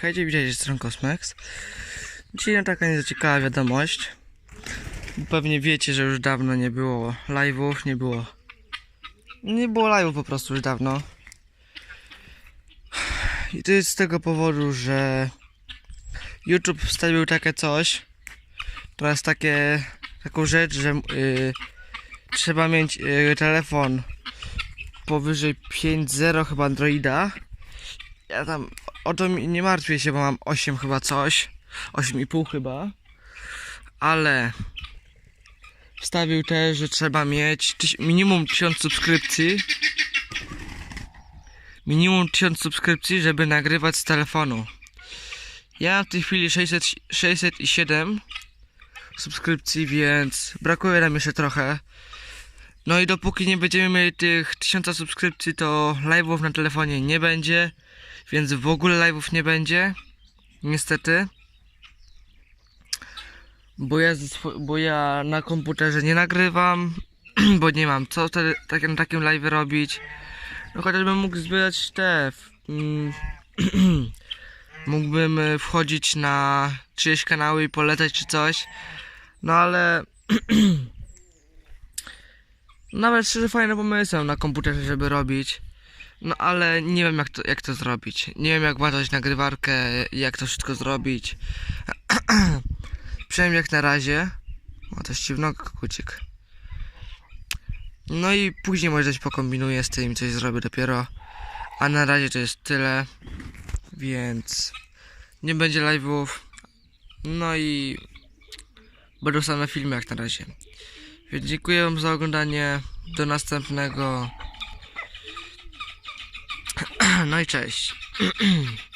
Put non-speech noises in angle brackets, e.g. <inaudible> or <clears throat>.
Hejdzie, witajcie, stron Cosmex. Dzisiaj no taka nieciekawa wiadomość. Pewnie wiecie, że już dawno nie było live'ów, nie było... Nie było live'ów po prostu już dawno. I to jest z tego powodu, że YouTube wstawił takie coś. Teraz takie, taką rzecz, że y, trzeba mieć y, telefon powyżej 5.0 chyba Androida. Ja tam o to nie martwię się, bo mam 8 chyba coś. 8,5 chyba. Ale wstawił też, że trzeba mieć minimum 1000 subskrypcji. Minimum 1000 subskrypcji, żeby nagrywać z telefonu. Ja w tej chwili 600, 607 subskrypcji, więc brakuje nam jeszcze trochę. No i dopóki nie będziemy mieli tych 1000 subskrypcji, to live'ów na telefonie nie będzie, więc w ogóle live'ów nie będzie. Niestety. Bo ja, bo ja na komputerze nie nagrywam, <clears throat> bo nie mam co wtedy tak, na takim live robić. No chociażbym mógł zbierać te. Mm, <clears throat> mógłbym e, wchodzić na czyjeś kanały i polecać czy coś. No ale <clears throat> nawet szczerze fajne pomysły na komputerze, żeby robić. No ale nie wiem jak to, jak to zrobić. Nie wiem jak włączać nagrywarkę, jak to wszystko zrobić. <clears throat> Przynajmniej jak na razie. O, to ściwno kucik. No i później może coś pokombinuję z tym, coś zrobię dopiero. A na razie to jest tyle. Więc nie będzie live'ów. No i będą same filmy jak na razie. Więc dziękuję wam za oglądanie. Do następnego. <clears throat> No i cześć. <clears throat>